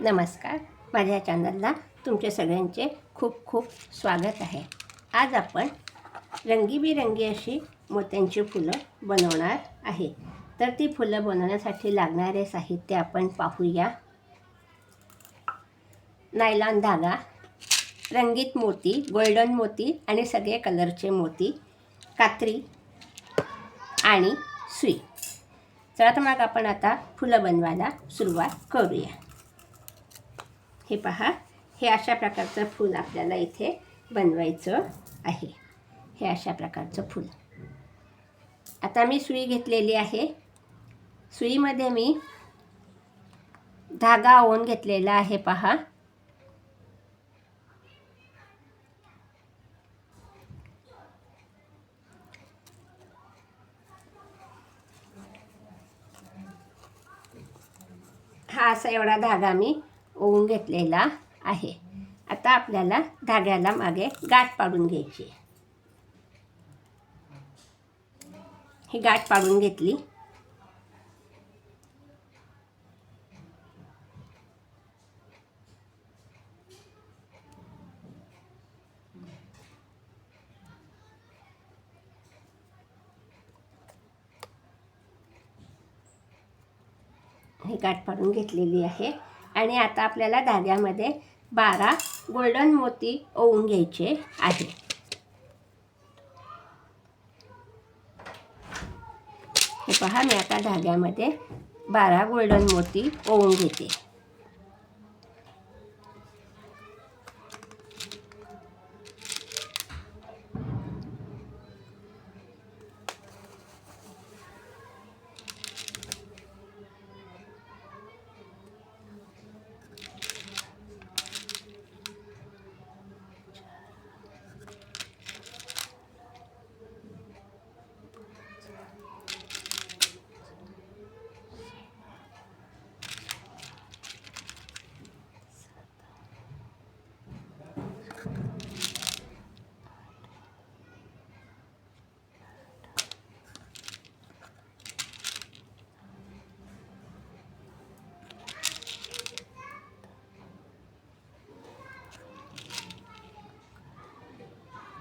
नमस्कार. माझ्या चॅनलला तुमचे सगळ्यांचे खूप खूप स्वागत आहे. आज आपण रंगीबिरंगी अशी मोत्यांची फुलं बनवणार आहे. तर ती फुलं बनवण्यासाठी लागणारे साहित्य आपण पाहूया. नायलॉन धागा रंगीत मोती गोल्डन मोती आणि सगळे कलरचे मोती कात्री आणि सुई. चला तर मग आपण आता फुलं बनवायला सुरुवात करूया. हे पहा. हे अशा प्रकारचं फूल आपल्याला इथे बनवायचं आहे. हे अशा प्रकारचं फूल. आता मी सुई घेतलेली आहे. सुईमध्ये मी धागा ओवून घेतलेला आहे पहा. हा असा एवढा धागा मी ओवून घेतलेला आहे. आता आपल्याला धाग्याला मागे गाठ पाडून घ्यायची ही गाठ पाडून घेतली. ही गाठ पाडून घेतलेली आहे. आणि आता आपल्याला धाग्यामध्ये बारा गोल्डन मोती ओवून घ्यायचे आहे. हे पहा मी आता धाग्यामध्ये बारा गोल्डन मोती ओवून घेते.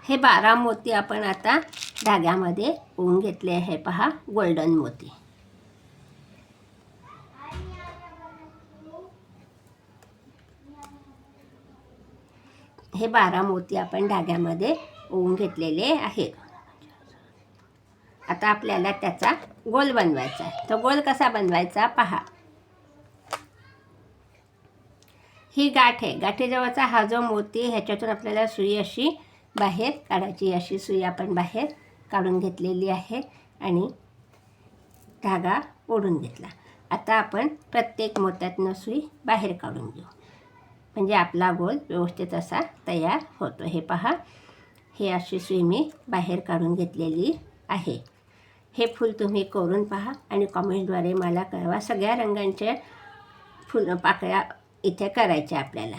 हे बारा मोती आपण आता धाग्यामध्ये होऊन घेतले आहे. पहा गोल्डन मोती. हे बारा मोती आपण धाग्यामध्ये ओवून घेतलेले आहेत आता आपल्याला त्याचा गोल बनवायचा आहे. तो गोल कसा बनवायचा पहा. ही गाठ आहे. गाठीजवळचा हा जो मोती ह्याच्यातून आपल्याला सुई अशी बाहेर. काढायची अशी सुई आपण बाहेर काढून घेतलेली आहे आणि धागा ओढून घेतला. आता आपण प्रत्येक मोत्यातनं सुई बाहेर काढून घेऊ. म्हणजे आपला गोल व्यवस्थित असा तयार होतो. हे पहा. हे अशी सुई मी बाहेर काढून घेतलेली आहे. हे फूल तुम्ही करून पहा आणि कॉमेंटद्वारे मला कळवा. सगळ्या रंगांचे फुलं पाकळ्या इथे करायच्या आपल्याला.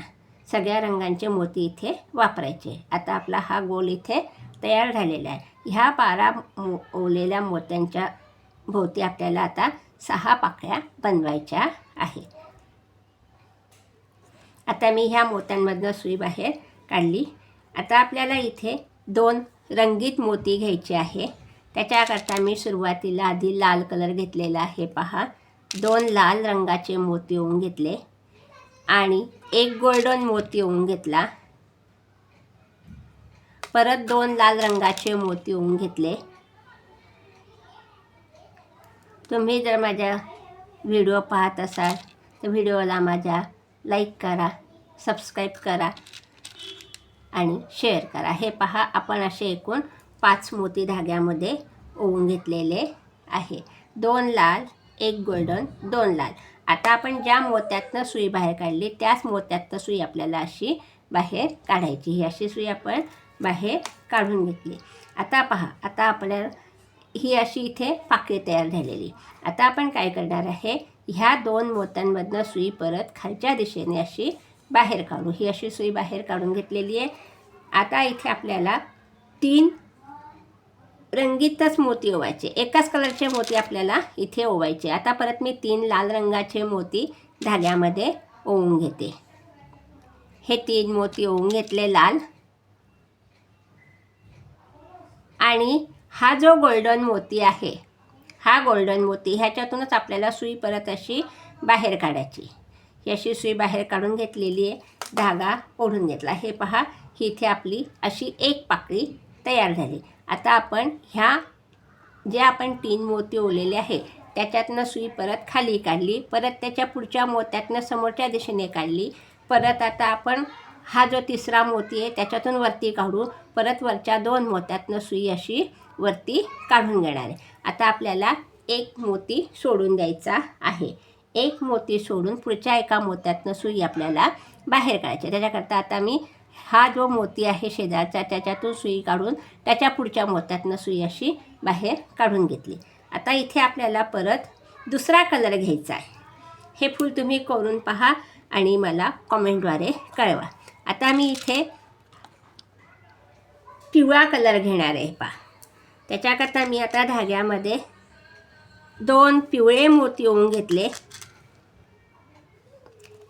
सगळ्या रंगांचे मोती इथे वापरायचे. आता आपला हा गोल इथे तयार झालेला आहे. ह्या बारा मो ओलेल्या मोत्यांच्या भोवती आपल्याला आता सहा पाकळ्या बनवायच्या आहे आता मी ह्या मोत्यांमधनं सुई बाहेर काढली. आता आपल्याला इथे दोन रंगीत मोती घ्यायचे आहे. त्याच्याकरता मी सुरुवातीला आधी लाल कलर घेतलेला आहे. पहा. दोन लाल रंगाचे मोती होऊन घेतले. आणि एक गोल्डन मोती होऊन घेतला. परत दोन लाल रंगाचे मोती होऊन घेतले. तुम्ही जर माझ्या व्हिडिओ पाहत असाल तर व्हिडिओला माझ्या लाईक करा सबस्क्राईब करा आणि शेअर करा. हे पहा आपण असे एकूण पाच मोती धाग्यामध्ये ओवून घेतलेले आहे. दोन लाल एक गोल्डन दोन लाल. आता आपण ज्या मोत्यातनं सुई बाहेर काढली त्याच मोत्यातनं सुई आपल्याला अशी बाहेर काढायची. ही अशी सुई आपण बाहेर काढून घेतली. आता पहा आता आपल्याला ही अशी इथे पाकळी तयार झालेली. आता आपण काय करणार आहे? ह्या दोन मोत्यांमधनं सुई परत खालच्या दिशेने अशी बाहेर काढू. ही अशी सुई बाहेर काढून घेतलेली आहे. आता इथे आपल्याला तीन रंगीतच मोती ओवायचे. एकाच कलरचे मोती आपल्याला इथे ओवायचे. आता परत मी तीन लाल रंगाचे मोती धाग्यामध्ये ओवून घेते. हे तीन मोती ओवून घेतले लाल. आणि हा जो गोल्डन मोती आहे हा गोल्डन मोती ह्याच्यातूनच आपल्याला सुई परत अशी बाहेर काढायची. ही अशी सुई बाहेर काढून घेतलेली आहे धागा ओढून घेतला. हे पहा ही इथे आपली अशी एक पाकळी तयार झाली. आता आपण ह्या जे आपण तीन मोती ओलेले आहे त्याच्यातनं सुई परत खाली काढली परत त्याच्या पुढच्या मोत्यातनं समोरच्या दिशेने काढली परत आता आपण हा जो तिसरा मोती आहे त्याच्यातून वरती काढू परत वरच्या दोन मोत्यातनं सुई अशी वरती काढून घेणार आहे. आता आपल्याला एक मोती सोडून द्यायचा आहे. एक मोती सोडून पुढच्या एका मोत्यातनं सुई आपल्याला बाहेर काढायची त्याच्याकरता आता मी हा जो मोती आहे शेजारचा त्याच्यातून सुई काढून त्याच्या पुढच्या मोत्यातनं सुई अशी बाहेर काढून घेतली. आता इथे आपल्याला परत दुसरा कलर घ्यायचा आहे. हे फूल तुम्ही करून पहा आणि मला कॉमेंटद्वारे कळवा. आता मी इथे पिवळा कलर घेणार आहे पहा. त्याच्याकरता मी आता धाग्यामध्ये दोन पिवळे मोती ओवून घेतले.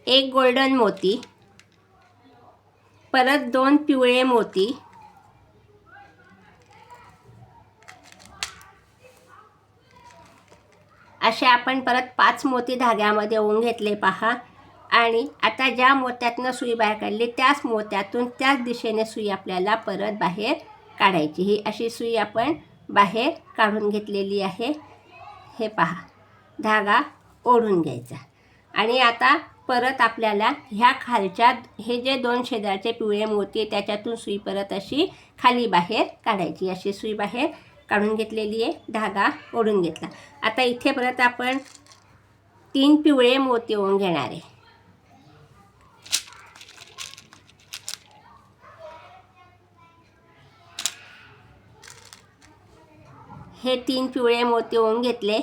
एक गोल्डन मोती परत दोन पिवळे मोती. असे आपण परत पाच मोती धाग्यामध्ये ओवून घेतले पहा. आणि आता ज्या मोत्यातनं सुई बाहेर काढली त्याच मोत्यातून त्याच दिशेने सुई आपल्याला परत बाहेर काढायची. ही अशी सुई आपण बाहेर काढून घेतलेली आहे. हे पहा. धागा ओढून घ्यायचा. आणि आता परत आपल्याला ह्या खालच्या हे जे दोन शेजारचे पिवळे मोती त्याच्यातून सुई परत अशी खाली बाहेर काढायची. अशी सुई बाहेर काढून घेतलेली आहे धागा ओढून घेतला. आता इथे परत आपण तीन पिवळे मोती ओढून घेणार आहे. हे तीन पिवळे मोती ओढून घेतले.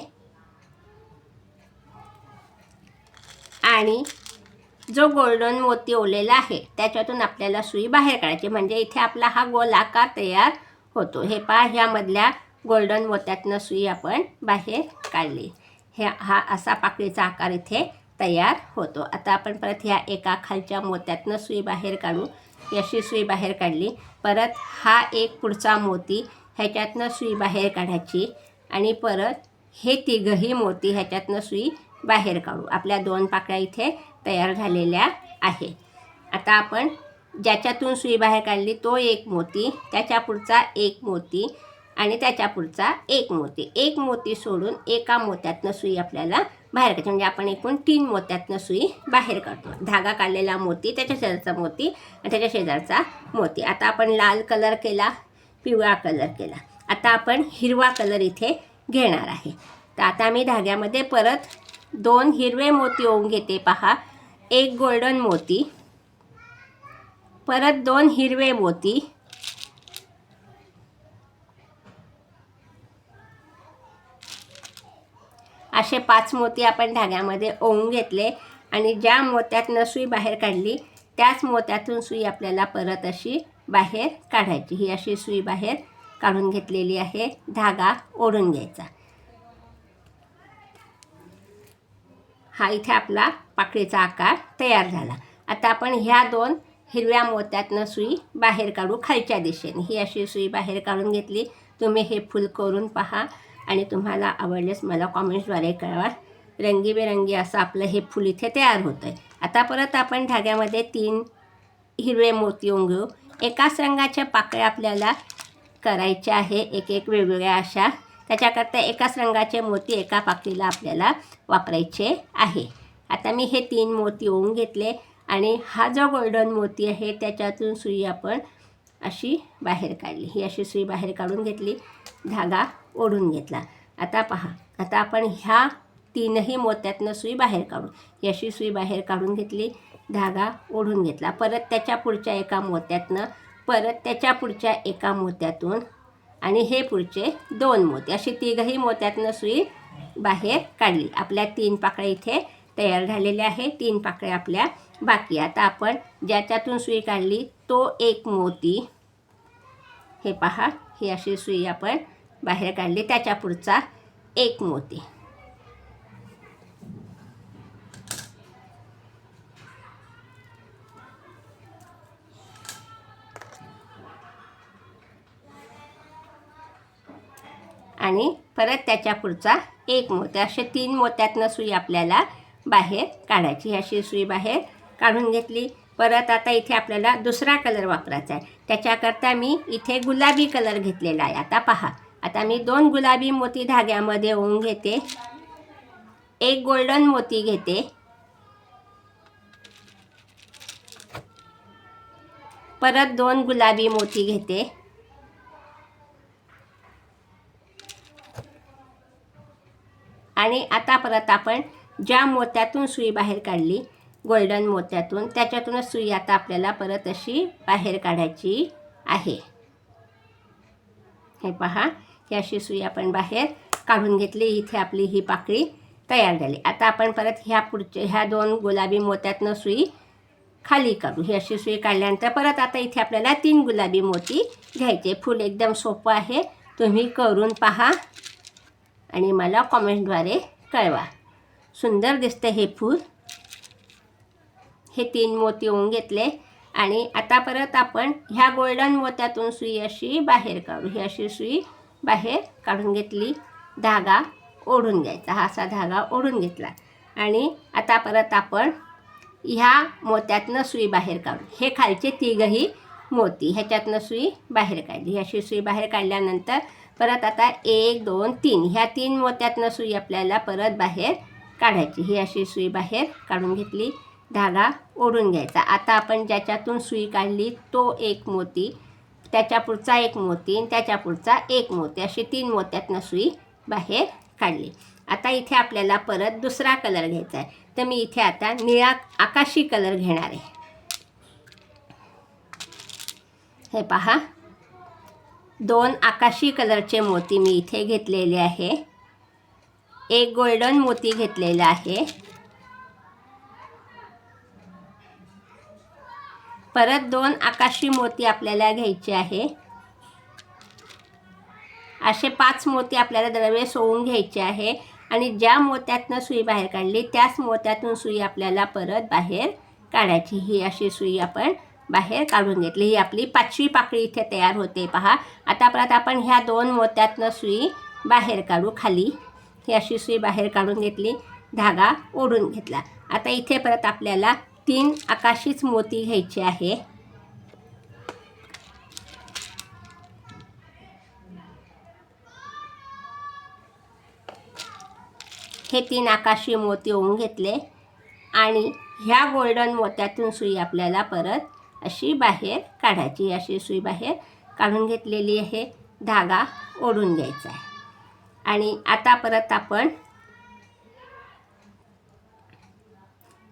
आणि जो गोल्डन मोती ओलेला आहे त्याच्यातून आपल्याला सुई बाहेर काढायची. म्हणजे इथे आपला हा गोलाकार तयार होतो. हे पहा ह्यामधल्या गोल्डन मोत्यातनं सुई आपण बाहेर काढली. हे हा असा पाकळीचा आकार इथे तयार होतो. आता आपण परत ह्या एका खालच्या मोत्यातनं सुई बाहेर काढू. याशी अशी सुई बाहेर काढली. परत हा एक पुढचा मोती ह्याच्यातनं सुई बाहेर काढायची. आणि परत हे तिघही मोती ह्याच्यातनं सुई बाहेर काढू. आपल्या दोन पाकळ्या इथे तयार झालेल्या आहे. आता आपण ज्याच्यातून सुई बाहेर काढली तो एक मोती त्याच्या पुढचा एक मोती आणि त्याच्या पुढचा एक मोती. एक मोती सोडून एका मोत्यातनं सुई आपल्याला बाहेर काढायची. म्हणजे आपण एकूण तीन मोत्यातनं सुई बाहेर काढतो. धागा काढलेला मोती त्याच्या शेजारचा मोती आणि त्याच्या शेजारचा मोती. आता आपण लाल कलर केला पिवळा कलर केला. आता आपण हिरवा कलर इथे घेणार आहे. तर आता मी धाग्यामध्ये परत दोन हिरवे मोती ओवून घेते पहा. एक गोल्डन मोती. परत दोन हिरवे मोती. असे पाच मोती आपण धाग्यामध्ये ओवून घेतले आणि ज्या मोत्यातनं सुई बाहेर काढली त्याच मोत्यातून सुई आपल्याला परत अशी बाहेर काढायची. ही अशी सुई बाहेर काढून घेतलेली आहे. धागा ओढून घ्यायचा. हा इथे आपला पाकळीचा आकार तयार झाला. आता आपण ह्या दोन हिरव्या मोत्यातनं सुई बाहेर काढू खालच्या दिशेने. ही अशी सुई बाहेर काढून घेतली. तुम्ही हे फुल करून पहा आणि तुम्हाला आवडलेस मला कॉमेंट्सद्वारे कळवा. रंगीबेरंगी असं आपलं हे फुल इथे तयार होतं आहे आता परत आपण धाग्यामध्ये तीन हिरवे मोती घेऊ एकाच रंगाच्या पाकळ्या आपल्याला करायच्या आहे. एक एक वेगवेगळ्या अशा त्याच्याकरता एकाच रंगाचे मोती एका पाकळीला आपल्याला वापरायचे आहे. आता मी हे तीन मोती ओवून घेतले आणि हा जो गोल्डन मोती आहे त्याच्यातून सुई आपण अशी बाहेर काढली. ही अशी सुई बाहेर काढून घेतली धागा ओढून घेतला. आता पहा आता आपण ह्या तीनही मोत्यातनं सुई बाहेर काढू. ही अशी सुई बाहेर काढून घेतली धागा ओढून घेतला. परत त्याच्या पुढच्या एका मोत्यातनं परत त्याच्या पुढच्या एका मोत्यातून आणि हे पुढचे दोन मोती. अशी तिघही मोत्यातनं सुई बाहेर काढली. आपल्या तीन पाकळ्या इथे तयार झालेल्या आहे तीन पाकळ्या आपल्या बाकी. आता आपण ज्याच्यातून सुई काढली तो एक मोती. हे पहा ही अशी सुई आपण बाहेर काढली. त्याच्या पुढचा एक मोती. आणि परत त्याच्या पुढचा एक मोत्या. असे तीन मोत्यातनं सुई आपल्याला बाहेर काढायची. अशी सुई बाहेर काढून घेतली. परत आता इथे आपल्याला दुसरा कलर वापरायचा आहे. त्याच्याकरता मी इथे गुलाबी कलर घेतलेला आहे. आता पहा. आता मी दोन गुलाबी मोती धाग्यामध्ये होऊन घेते. एक गोल्डन मोती घेते. परत दोन गुलाबी मोती घेते. आणि आता परत आपण ज्या मोत्यातून सुई बाहेर काढली गोल्डन मोत्यातून त्याच्यातूनच सुई आता आपल्याला परत अशी बाहेर काढायची आहे. हे पहा ही अशी सुई आपण बाहेर काढून घेतली इथे आपली ही पाकळी तयार झाली. आता आपण परत ह्या पुढच्या ह्या दोन गुलाबी मोत्यातनं सुई खाली काढू. ही अशी सुई काढल्यानंतर परत आता इथे आपल्याला तीन गुलाबी मोती घ्यायचे. फूल एकदम सोपं आहे. तुम्ही करून पहा. आणि मला कॉमेंटद्वारे कळवा. सुंदर दिसतं हे फूल. हे तीन मोती होऊन घेतले आणि आता परत आपण ह्या गोल्डन मोत्यातून सुई अशी बाहेर काढू. ही अशी सुई बाहेर काढून घेतली. धागा ओढून घ्यायचा. हा असा धागा ओढून घेतला. आणि आता परत आपण ह्या मोत्यातनं सुई बाहेर काढू. हे खालचे तिघही मोती. ह्याच्यातनं सुई बाहेर काढली. ही अशी सुई बाहेर काढल्यानंतर परत आता एक दोन तीन. ह्या तीन मोत्यातनं सुई आपल्याला परत बाहेर काढायची. ही अशी सुई बाहेर काढून घेतली. धागा ओढून घ्यायचा. आता आपण ज्याच्यातून सुई काढली तो एक मोती त्याच्या पुढचा एक मोती आणि त्याच्या पुढचा एक मोती. अशी तीन मोत्यातनं सुई बाहेर काढली. आता इथे आपल्याला परत दुसरा कलर घ्यायचा आहे. तर मी इथे आता निळा आकाशी कलर घेणार आहे. हे पहा. दोन आकाशी कलरचे मोती मी इथे घेतलेले आहे. एक गोल्डन मोती घेतलेला आहे. परत दोन आकाशी मोती आपल्याला घ्यायचे आहे. असे पाच मोती आपल्याला दरवेळेस सोवून घ्यायचे आहे आणि ज्या मोत्यातनं सुई बाहेर काढली त्याच मोत्यातून सुई आपल्याला परत बाहेर काढायची. ही अशी सुई आपण बाहेर काढून घेतली. ही आपली पाचवी पाकळी इथे तयार होते पहा. आता परत आपण ह्या दोन मोत्यातनं सुई बाहेर काढू खाली. ही अशी सुई बाहेर काढून घेतली. धागा ओढून घेतला. आता इथे परत आपल्याला तीन आकाशीच मोती घ्यायचे आहे. हे तीन आकाशी मोती ओवून घेतले. आणि ह्या गोल्डन मोत्यातून सुई आपल्याला परत अशी बाहेर काढायची अशी सुई बाहेर काढून घेतलेली आहे. धागा ओढून घ्यायचा आहे. आणि आता परत आपण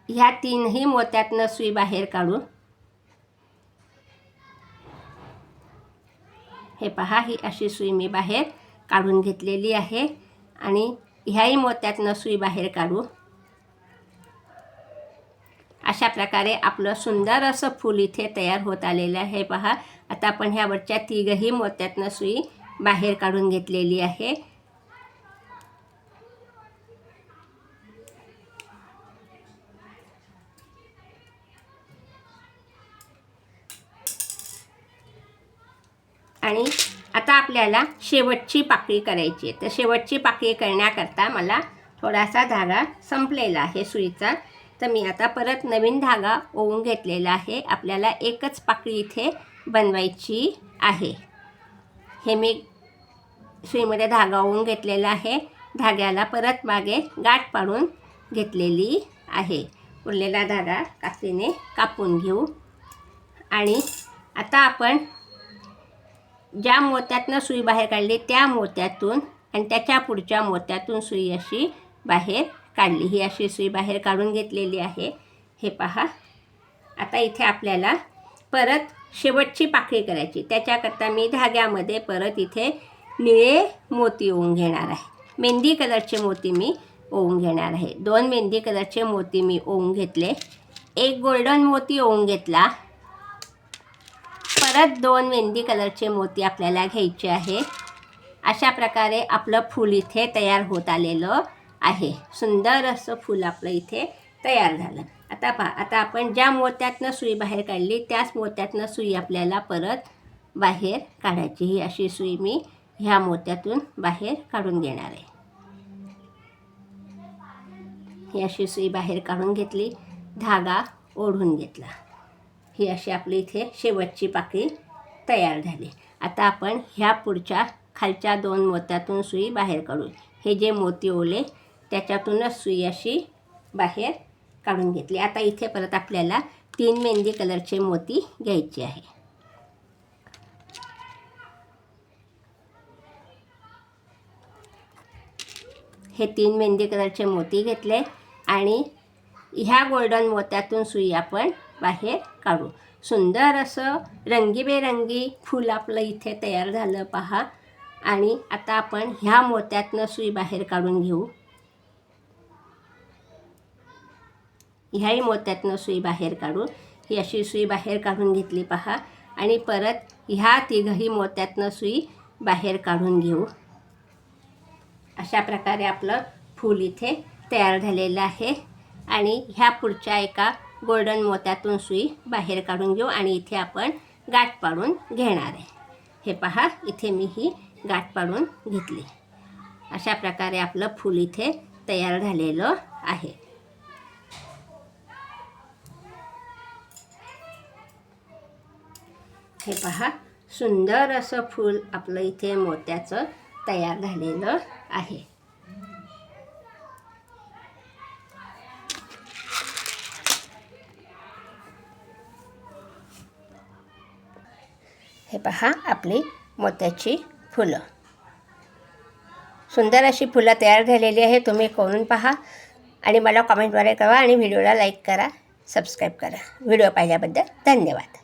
ह्या तीनही मोत्यातनं सुई बाहेर काढू हे पहा ही अशी सुई मी बाहेर काढून घेतलेली आहे. आणि ह्याही मोत्यातनं सुई बाहेर काढू. अशा प्रकारे आपलं सुंदर असं फूल इथे तयार होत आलेलं आहे. पहा आता आपण ह्यावरच्या तिघही मोत्यातनं सुई बाहेर काढून घेतलेली आहे. आणि आता आपल्याला शेवटची पाकळी करायची आहे. तर शेवटची पाकळी करण्याकरता मला थोडासा धागा संपलेला आहे सुईचा. तर मी आता परत नवीन धागा ओवून घेतलेला आहे. आपल्याला एकच पाकळी इथे बनवायची आहे. हे मी सुईमध्ये धागा ओवून घेतलेला आहे. धाग्याला परत मागे गाठ पाडून घेतलेली आहे. उरलेला धागा काचेने कापून घेऊ. आणि आता आपण ज्या मोत्यातनं सुई बाहेर काढली त्या मोत्यातून आणि त्याच्या पुढच्या मोत्यातून सुई अशी बाहेर काढली. ही अशी सुई बाहेर काढून घेतलेली आहे. हे पहा. आता इथे आपल्याला परत शेवटची पाकळी करायची. त्याच्याकरता मी धाग्यामध्ये परत इथे निळे मोती ओवून घेणार आहे. मेहंदी कलरचे मोती मी ओवून घेणार आहे. दोन मेहंदी कलरचे मोती मी ओवून घेतले. एक गोल्डन मोती ओवून घेतला. परत दोन मेहंदी कलरचे मोती आपल्याला घ्यायचे आहे. अशा प्रकारे आपलं फूल इथे तयार होत आलेलं आहे. सुंदर असं फूल आपलं इथे तयार झालं. आता पहा आता आपण ज्या मोत्यातनं सुई बाहेर काढली त्याच मोत्यातनं सुई आपल्याला परत बाहेर काढायची. ही अशी सुई मी ह्या मोत्यातून बाहेर काढून घेणार आहे. ही अशी सुई बाहेर काढून घेतली धागा ओढून घेतला. ही अशी आपली इथे शेवटची पाकळी तयार झाली. आता आपण ह्या पुढच्या खालच्या दोन मोत्यातून सुई बाहेर काढू. हे जे मोती ओले त्याच्यातूनच सुई अशी बाहेर काढून घेतली. आता इथे परत आपल्याला तीन मेहंदी कलरचे मोती घ्यायचे आहे. हे तीन मेहंदी कलरचे मोती घेतले आणि ह्या गोल्डन मोत्यातून सुई आपण बाहेर काढू. सुंदर असं रंगीबेरंगी फूल आपलं इथे तयार झालं पहा. आणि आता आपण ह्या मोत्यातनं सुई बाहेर काढून घेऊ. ह्याही मोत्यातनं सुई बाहेर काढू ही अशी सुई बाहेर काढून घेतली पहा. आणि परत ह्या तिघही मोत्यातनं सुई बाहेर काढून घेऊ. अशा प्रकारे आपलं फूल इथे तयार झालेलं आहे. आणि ह्या पुढच्या एका गोल्डन मोत्यातून सुई बाहेर काढून घेऊ आणि इथे आपण गाठ पाडून घेणार आहे. हे पहा इथे मी ही गाठ पाडून घेतली. अशा प्रकारे आपलं फूल इथे तयार झालेलं आहे. हे पहा सुंदर असं फूल आपलं इथे मोत्याचं तयार झालेलं आहे. हे पहा आपली मोत्याची फुलं. सुंदर अशी फुलं तयार झालेली आहे तुम्ही करून पहा आणि मला कॉमेंटद्वारे कळवा आणि व्हिडिओला लाईक करा सबस्क्राईब करा. व्हिडिओ पाहिल्याबद्दल धन्यवाद.